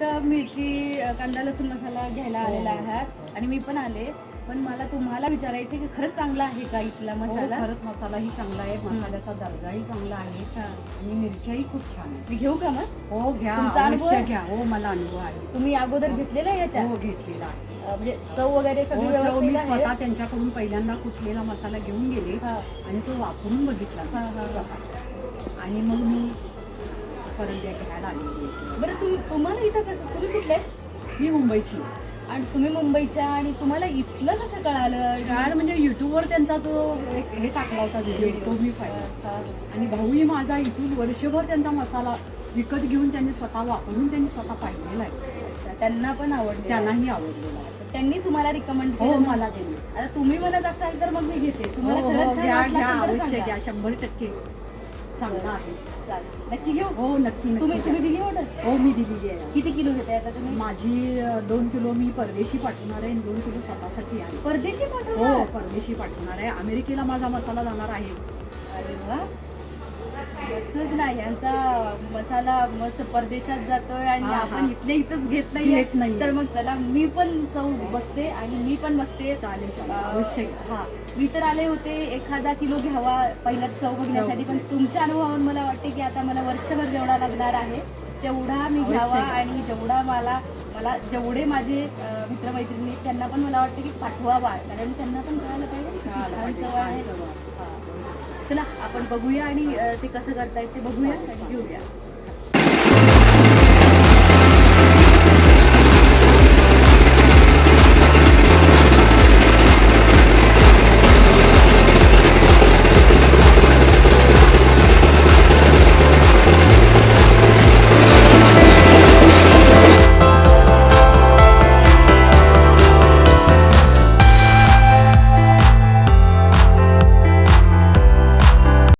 तर मिरची कांदा लसूण मसाला घ्यायला आलेला आहात. आणि मी पण आले. पण मला तुम्हाला विचारायचं की खरंच चांगला आहे का इथला हो, मसाला? खरंच मसालाही चांगला आहे. मसाल्याचा दर्जाही चांगला आहे. हा. आणि मिरच्याही खूप छान आहे. मी घेऊ का मग? हो घ्या. तुमचा अनुभव? अवश्य आहे? घ्या. हो मला अनुभव आहे. तुम्ही अगोदर घेतलेला आहे याच्या हो घेतलेला आहे. अ, म्हणजे चव वगैरे सगळी हो चव मी व्यवस्थित स्वतः त्यांच्याकडून पहिल्यांदा कुठलेला मसाला घेऊन गेले हा. आणि तो वापरून बघितला हा, हा, हा. स्वतः. आणि मग मी परत घ्यायला आलेली आहे. बरं तुम तुम्हाला इथं कसं तुम्ही कुठले? मी मुंबईची. आणि तुम्ही मुंबईच्या आणि तुम्हाला इथलं कसं कळालं? काय म्हणजे युट्यूबवर त्यांचा तो एक हे टाकला होता व्हिडिओ तो मी पाहिला. आणि भाऊही माझा इथून वर्षभर त्यांचा मसाला विकत घेऊन त्यांनी स्वतः वापरून त्यांनी स्वतः पाहिलेला आहे. त्यांना पण आवडलं त्यांनाही आवडलेला आहे. त्यांनी तुम्हाला रिकमेंड हो केलं मला त्यांनी आता तुम्ही म्हणत असाल तर मग मी घेते. तुम्हाला हो, हो, घ्या. घ्या शंभर टक्के. चांगला आहे चालेल नक्की घेऊ? हो नक्की नक्की. तुम्ही. तुम्ही दिली ऑर्डर हो मी दिलेली आहे. किती किलो घेताय आता तुम्ही? माझी अ, दोन किलो मी परदेशी पाठवणार आहे आणि दोन किलो स्वतःसाठी आहे. परदेशी हो पाठवणार परदेशी पाठवणार आहे. अमेरिकेला माझा मसाला जाणार आहे. अरे नाही यांचा मसाला मस्त परदेशात जातोय आणि हा, हा. आपण इथल्या इथंच घेत नाहीये. तर मग चला मी पण चव बघते आणि मी पण बघते. चालेल अवश्य. हा. मी तर आले होते एखादा किलो घ्यावा पहिला चव बघण्यासाठी. पण तुमच्या अनुभवावरून मला वाटते की आता मला वर्षभर जेवढा लागणार आहे तेवढा मी घ्यावा घ्या. आणि जेवढा मला मला जेवढे माझे मित्रमैत्रिणी त्यांना पण मला वाटते की पाठवावा कारण त्यांना पण कळायला पाहिजे चला आपण बघूया आणि ते कसं करतायत ते बघूया आणि घेऊया.